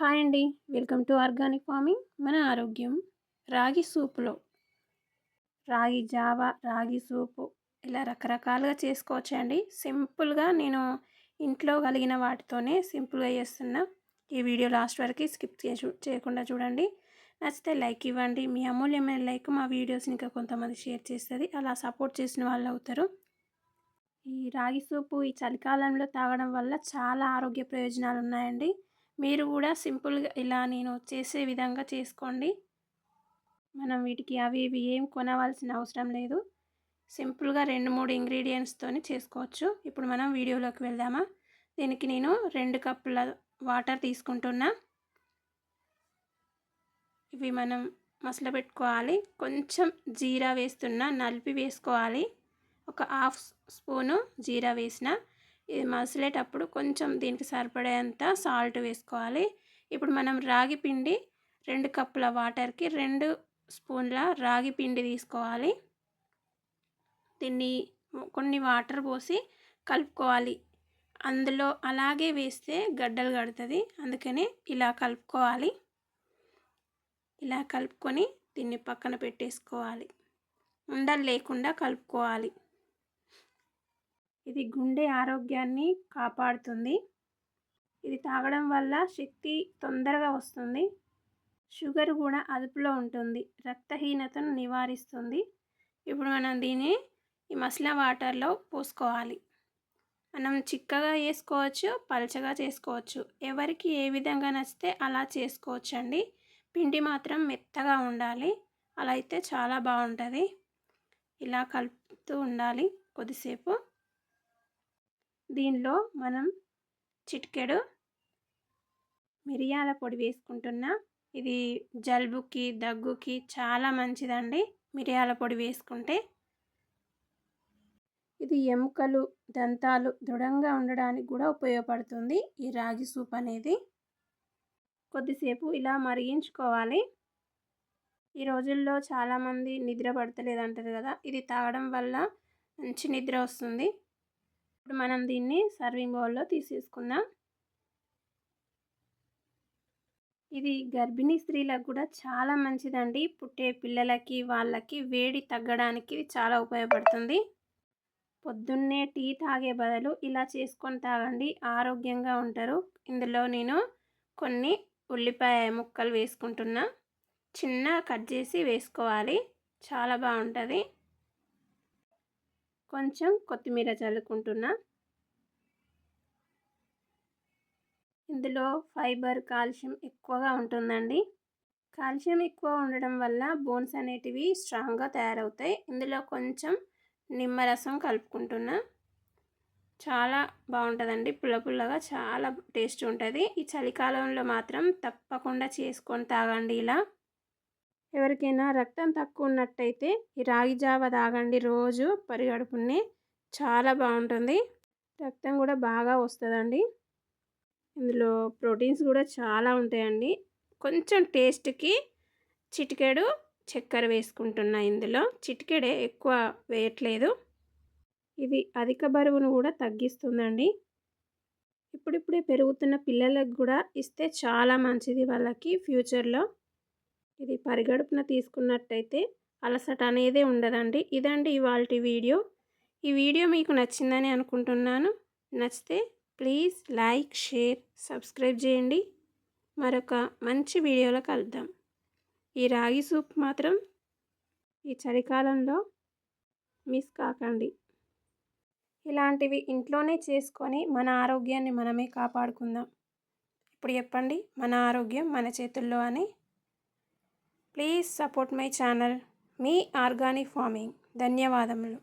Hi అండి. Welcome to organic farming. మన ఆరోగ్యం రాగి సూపులో. రాగి జావా రాగి సూపు ఇలా రకరకాలుగా చేసుకోవచ్చు అండి సింపుల్గా నేను ఇంట్లో కలిగిన వాటితోనే సింపుల్గా చేస్తున్నా. ఈ వీడియో లాస్ట్ వరకు స్కిప్ చేయకుండా చూడండి. నచ్చితే లైక్ ఇవ్వండి. మీ అమూల్యమైన లైక్ మా వీడియోస్ని ఇంకా కొంతమంది షేర్ చేస్తుంది. అలా సపోర్ట్ చేసిన వాళ్ళు అవుతారు. ఈ రాగి సూపు ఈ చలికాలంలో తాగడం వల్ల చాలా ఆరోగ్య ప్రయోజనాలు ఉన్నాయండి మీరు కూడా సింపుల్గా ఇలా నేను చేసే విధంగా చేసుకోండి. మనం వీటికి అవి ఇవి ఏం కొనవలసిన అవసరం లేదు. సింపుల్గా రెండు మూడు ఇంగ్రీడియంట్స్తో చేసుకోవచ్చు. ఇప్పుడు మనం వీడియోలోకి వెళ్దామా? దీనికి నేను రెండు కప్పుల వాటర్ తీసుకుంటున్నా. ఇవి మనం మసల పెట్టుకోవాలి కొంచెం జీరా వేస్తున్నా నలిపి వేసుకోవాలి. ఒక హాఫ్ స్పూను జీరా వేసిన ఇది మసిలేటప్పుడు కొంచెం దీనికి సరిపడేంత సాల్ట్ వేసుకోవాలి. ఇప్పుడు మనం రాగి పిండి రెండు కప్పుల వాటర్కి రెండు స్పూన్ల రాగి పిండి తీసుకోవాలి. దీన్ని కొన్ని వాటర్ పోసి కలుపుకోవాలి. అందులో అలాగే వేస్తే గడ్డలు కడుతుంది. అందుకని ఇలా కలుపుకోవాలి. ఇలా కలుపుకొని దీన్ని పక్కన పెట్టేసుకోవాలి. ఉండలు లేకుండా కలుపుకోవాలి. ఇది గుండె ఆరోగ్యాన్ని కాపాడుతుంది. ఇది తాగడం వల్ల శక్తి తొందరగా వస్తుంది. షుగర్ కూడా అదుపులో ఉంటుంది. రక్తహీనతను నివారిస్తుంది. ఇప్పుడు మనం దీన్ని ఈ మసలా వాటర్లో పోసుకోవాలి. మనం చిక్కగా వేసుకోవచ్చు పలచగా చేసుకోవచ్చు. ఎవరికి ఏ విధంగా నచ్చితే అలా చేసుకోవచ్చు అండి పిండి మాత్రం మెత్తగా ఉండాలి. అలా అయితే చాలా బాగుంటుంది. ఇలా కలుపుతూ ఉండాలి కొద్దిసేపు. దీనిలో మనం చిటికెడు మిరియాల పొడి వేసుకుంటున్నా. ఇది జలుబుకి దగ్గుకి చాలా మంచిదండి మిరియాల పొడి వేసుకుంటే. ఇది ఎముకలు దంతాలు దృఢంగా ఉండడానికి కూడా ఉపయోగపడుతుంది ఈ రాగి సూప్ అనేది. కొద్దిసేపు ఇలా మరిగించుకోవాలి. ఈ రోజుల్లో చాలామంది నిద్ర పడతలేదు అంటారు కదా ఇది తాగడం వల్ల మంచి నిద్ర వస్తుంది. ఇప్పుడు మనం దీన్ని సర్వింగ్ బౌల్లో తీసేసుకుందాం. ఇది గర్భిణీ స్త్రీలకు కూడా చాలా మంచిదండి. పుట్టే పిల్లలకి వాళ్ళకి వేడి తగ్గడానికి చాలా ఉపయోగపడుతుంది. పొద్దున్నే టీ తాగే బదులు ఇలా చేసుకొని తాగండి. ఆరోగ్యంగా ఉంటారు. ఇందులో నేను కొన్ని ఉల్లిపాయ ముక్కలు వేసుకుంటున్నా. చిన్న కట్ చేసి వేసుకోవాలి. చాలా బాగుంటుంది. కొంచెం కొత్తిమీర చల్లుకుంటున్నా. ఇందులో ఫైబర్ కాల్షియం ఎక్కువగా ఉంటుందండి. కాల్షియం ఎక్కువ ఉండడం వల్ల బోన్స్ అనేటివి స్ట్రాంగ్గా తయారవుతాయి. ఇందులో కొంచెం నిమ్మరసం కలుపుకుంటున్నా. చాలా బాగుంటుందండి. పుల్ల పుల్లగా చాలా టేస్ట్ ఉంటుంది. ఈ చలికాలంలో మాత్రం తప్పకుండా చేసుకొని తాగండి ఇలా. ఎవరికైనా రక్తం తక్కువ ఉన్నట్టయితే ఈ రాగి జావ తాగండి రోజు. పరిగడుపునే చాలా బాగుంటుంది రక్తం కూడా బాగా వస్తుందండి. ఇందులో ప్రోటీన్స్ కూడా చాలా ఉంటాయండి. కొంచెం టేస్ట్కి చిటికెడు చక్కెర వేసుకుంటున్నా ఇందులో. చిటికెడే ఎక్కువ వేయట్లేదు. ఇది అధిక బరువును కూడా తగ్గిస్తుందండి. ఇప్పుడిప్పుడే పెరుగుతున్న పిల్లలకు కూడా ఇస్తే చాలా మంచిది వాళ్ళకి ఫ్యూచర్లో. ఇది పరిగడుపున తీసుకున్నట్టయితే అలసట అనేదే ఉండదండి. ఇదండి ఇవాళ వీడియో. ఈ వీడియో మీకు నచ్చిందని అనుకుంటున్నాను. నచ్చితే ప్లీజ్ లైక్ షేర్ సబ్స్క్రైబ్ చేయండి. మరొక మంచి వీడియోలో కలుద్దాం. ఈ రాగి సూప్ మాత్రం ఈ చలికాలంలో మిస్ కాకండి. ఇలాంటివి ఇంట్లోనే చేసుకొని మన ఆరోగ్యాన్ని మనమే కాపాడుకుందాం. ఇప్పుడు చెప్పండి మన ఆరోగ్యం మన చేతుల్లో అని ప్లీజ్ సపోర్ట్ మై ఛానల్ మీ ఆర్గానిక్ ఫార్మింగ్ ధన్యవాదములు.